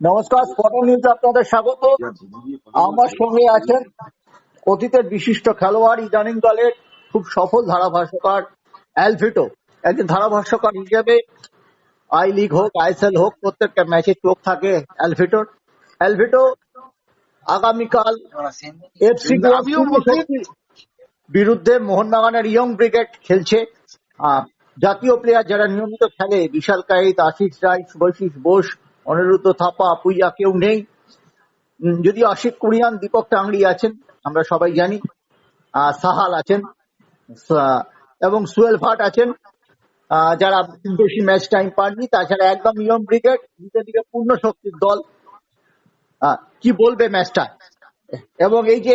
নমস্কার স্পটন নিউজে আপনাদের স্বাগত। আমার সঙ্গে আছেন অতীতের বিশিষ্ট খেলোয়াড় ইদানিং দলের খুব সফল ধারাভাষ্যকার অ্যালভিটো একজন ধারাভাষ্যকার হিসেবে আই লিগ হোক আইএসএল হোক প্রত্যেকটা ম্যাচে চোখ থাকে অ্যালভিটোর অ্যালভিটো আগামীকাল এফসি। বিরুদ্ধে মোহনবাগানের ইয়ং ব্রিগেড খেলছে। জাতীয় প্লেয়ার যারা নিয়মিত খেলে বিশাল কাইত আশিস রায় শুভাশিস বোস অনিরুদ্ধ থাপা পুইয়া কেউ নেই। যদি আশিক কুরিয়ান দীপক টাংরি আছেন আমরা সবাই জানি। সাহাল আছেন এবং সুয়েল ভাট আছেন। যারা বেশি ম্যাচ টাইম পাননি তাছাড়া একদম ইয়ম ব্রিগেড নিচের দিকে পূর্ণ শক্তির দল। আহ, কি বলবে ম্যাচটা এবং এই যে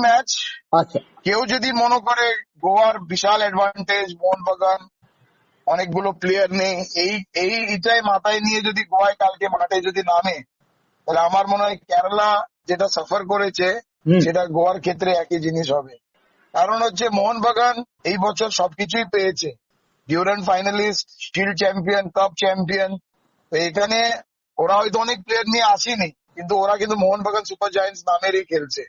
ম্যাচ আচ্ছা। কেউ যদি মনে করে গোয়ার বিশাল অ্যাডভান্টেজ মোহনবাগান অনেকগুলো প্লেয়ার নেই। এই এই এটাই মাথায় নিয়ে যদি গোয়ায় কালকে মাঠে যদি নামে তাহলে আমার মনে হয় কেরালা যেটা সাফার করেছে সেটা গোয়ার ক্ষেত্রে একই জিনিস হবে। কারণ হচ্ছে মোহনবাগান এই বছর সবকিছুই পেয়েছে। Durand finalist still champion cup champion তো এখানে ওরা হয়তো অনেক প্লেয়ার নিয়ে আসেনি কিন্তু ওরা কিন্তু মোহনবাগান সুপার জায়েন্টস নামেরই খেলছে।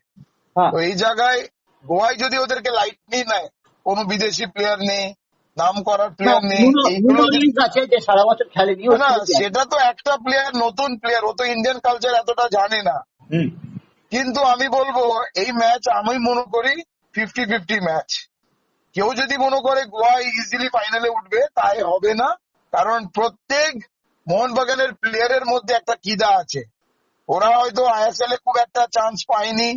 হ্যাঁ। তো এই জায়গায় গোয়ায় যদি ওদেরকে লাইটলি নেয় কোনো বিদেশি প্লেয়ার নেই নাম করার প্লেয়ার নেই। এইগুলো আছে যে সারা বছর খেলেনি না সেটা তো একটা প্লেয়ার নতুন প্লেয়ার ও তো ইন্ডিয়ান কালচার এতটা জানে না। কিন্তু আমি বলব এই ম্যাচ আমি মনে করি ফিফটি ফিফটি ম্যাচ কেউ যদি মনে করে গোয়া ইজিলি ফাইনালে উঠবে তাই হবে না। কারণ প্রত্যেক মোহনবাগানের প্লেয়ারের মধ্যে একটা কিদা আছে। ওরা হয়তো আইএসএল এ খুব একটা চান্স পায়নি।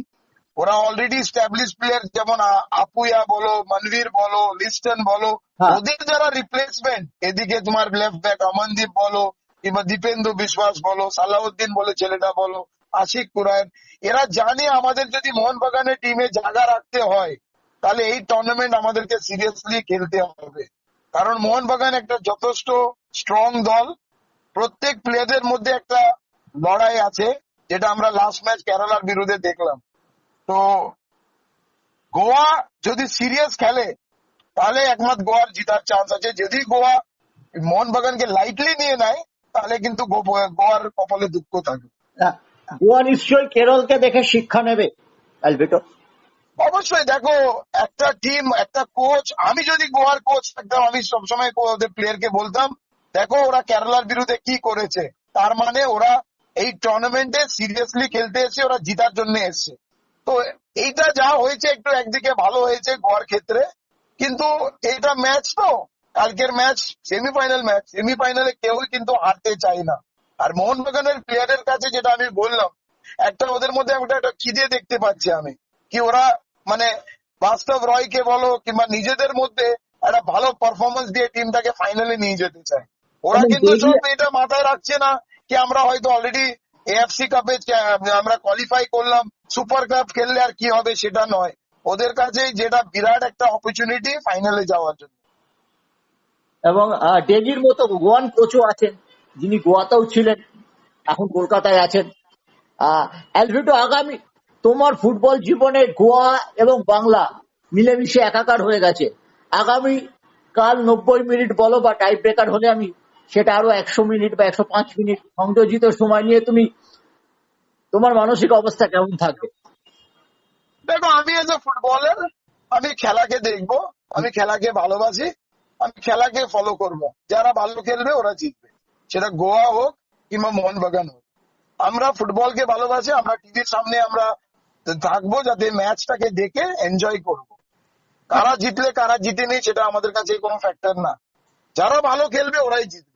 ওরা অলরেডি স্ট্যাবলিশ প্লেয়ার যেমন আপুয়া বলো মনবীর বলো লিস্টন বলো হ্যাঁ। ওদের যারা রিপ্লেসমেন্ট এদিকে তোমার লেফট ব্যাক অমনদীপ বলো কিংবা দীপেন্দু বিশ্বাস বলো সালাউদ্দিন বলে ছেলেটা বলো আশিক কুরায়ন এরা জানে আমাদের যদি মোহনবাগানের টিমে জায়গা রাখতে হয় তাহলে এই টুর্নামেন্ট আমাদেরকে সিরিয়াসলি খেলতে হবে কারণ মোহনবাগান একটা যথেষ্ট স্ট্রং দল প্রত্যেক প্লেয়ারদের মধ্যে একটা লড়াই আছে যেটা আমরা লাস্ট ম্যাচ কেরালার বিরুদ্ধে দেখলাম তো গোয়া যদি সিরিয়াস খেলে তাহলে একমাত্র গোয়ার জিতার চান্স আছে। যদি গোয়া মোহনবাগানকে লাইটলি নিয়ে নেয় তাহলে কিন্তু গোয়ার কপালে দুঃখ থাকবে গোয়া নিশ্চয়ই কেরলকে দেখে শিক্ষা নেবে অবশ্যই দেখো একটা টিম একটা কোচ আমি যদি গোয়ার কোচ থাকতাম আমি সবসময় ওদের প্লেয়ারকে বলতাম দেখো ওরা কেরালার বিরুদ্ধে কি করেছে? তার মানে ওরা এই টুর্নামেন্টে সিরিয়াসলি খেলতে এসে ওরা জিতার জন্য এসছে। তো এইটা যা হয়েছে একটু একদিকে ভালো হয়েছে গোয়ার ক্ষেত্রে। কিন্তু এটা ম্যাচ তো। কালকের ম্যাচ সেমিফাইনাল ম্যাচ সেমিফাইনালে কেউই কিন্তু হারতে চায় না। আর মোহনবাগানের প্লেয়ারের কাছে যেটা আমি বললাম একটা ওদের মধ্যে একটা একটা খিদে দেখতে পাচ্ছি আমি। কি ওরা মানে বাস্তব রয়কে বলো কিংবা নিজেদের মধ্যে একটা ভালো পারফরমেন্স দিয়ে টিমটাকে ফাইনালে নিয়ে যেতে চায়। ওরা কিন্তু সব এটা মাথায় রাখছে না কি আমরা হয়তো অলরেডি এএফসি কাপে আমরা কোয়ালিফাই করলাম সুপার কাপ খেললে আর কি হবে সেটা নয়। ওদের কাছে যেটা বিরাট একটা অপরচুনিটি ফাইনালে যাওয়ার জন্য। এবং ডেজির মতো গোয়ান কোচও আছেন, যিনি গোয়াতেও ছিলেন, এখন কলকাতায় আছেন। অ্যালভিটো আগামী তোমার ফুটবল জীবনে গোয়া এবং বাংলা মিলেমিশে একাকার হয়ে গেছে। আগামী কাল নব্বই মিনিট বলো বা টাইপ ব্রেকার হলে আমি সেটা আরও একশো মিনিট বা একশো পাঁচ মিনিট সংযোজিত সময় নিয়ে তুমি, তোমার মানসিক অবস্থা কেমন থাকবে? দেখো, আমি এজ এ ফুটবলার আমি খেলাকে দেখব, আমি খেলাকে ভালোবাসি, আমি খেলাকে ফলো করব। যারা ভালো খেলবে, ওরা জিতবে। সেটা গোয়া হোক কিংবা মোহনবাগান হোক। আমরা ফুটবলকে ভালোবাসি, আমরা টিভির সামনে আমরা থাকব যাতে ম্যাচটাকে দেখে এনজয় করব। কারা জিতলে, কারা জিতেনি সেটা আমাদের কাছে কোনো ফ্যাক্টর না। যারা ভালো খেলবে, ওরাই জিতবে।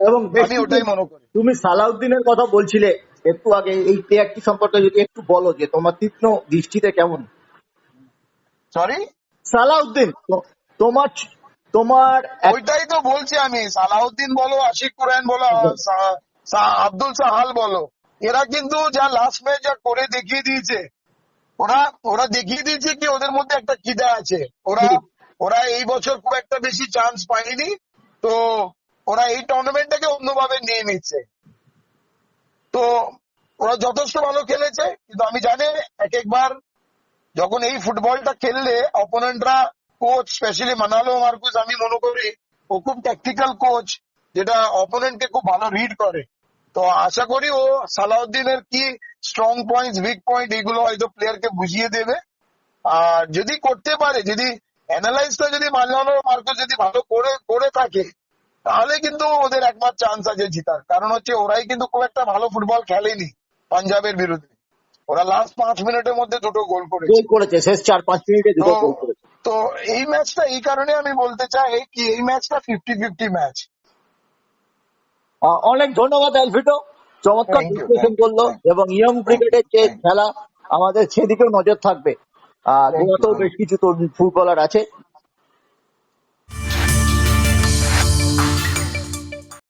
এবং আমি ওটাই মনে করি। তুমি সালাউদ্দিনের কথা বলছিলে একটু আগে এই প্লেয়ারটি সম্পর্কে যদি একটু বলো যে তোমার তীক্ষ্ণ দৃষ্টিতে কেমন? সরি সালাউদ্দিন তোমার তোমার ওইটাই তো বলছি আমি। সালাউদ্দিন বলো আশিক কুরান বলো সা- আব্দুল সাহাল বলো। এরা কিন্তু যা লাস্ট ম্যাচ যা করে দেখিয়ে দিয়েছে ওরা ওরা দেখিয়ে দিয়েছে কি ওদের মধ্যে একটা খিদা আছে। ওরা ওরা এই বছর খুব একটা বেশি চান্স পায়নি। তো ওরা এই টুর্নামেন্টটাকে অন্যভাবে নিয়ে নিচ্ছে। তো ওরা যথেষ্ট ভালো খেলেছে, কিন্তু আমি জানি এক একবার যখন এই ফুটবলটা খেললে অপোনেন্টরা কোচ স্পেশালি মানালো মার্কুস আমি মনে করি ও খুব ট্যাকটিক্যাল কোচ যেটা অপোনেন্টকে খুব ভালো রিড করে। তো আশা করি ও সালাউদ্দিনের কি স্ট্রং পয়েন্ট উইক পয়েন্ট এগুলো হয়তো প্লেয়ারকে বুঝিয়ে দেবে। আর যদি করতে পারে, যদি অ্যানালাইজটা যদি মালিয়ানো মার্কো যদি ভালো করে করে থাকে তাহলে কিন্তু ওদের একবার চান্স আছে জিতার। কারণ হচ্ছে ওরাই কিন্তু খুব একটা ভালো ফুটবল খেলেনি পাঞ্জাবের বিরুদ্ধে। ওরা লাস্ট পাঁচ মিনিটের মধ্যে দুটো গোল করেছে। গোল করেছে শেষ চার পাঁচ মিনিটে দুটো গোল করেছে। তো এই ম্যাচটা এই কারণে আমি বলতে চাই কি এই ম্যাচটা ফিফটি ফিফটি ম্যাচ অনেক ধন্যবাদ অ্যালফিটো চমৎকার বিশ্লেষণ করল এবং ইয়ং ক্রিকেটের যে খেলা আমাদের সেদিকেও নজর থাকবে। you. বেশ কিছু তরুণ ফুটবলার আছে।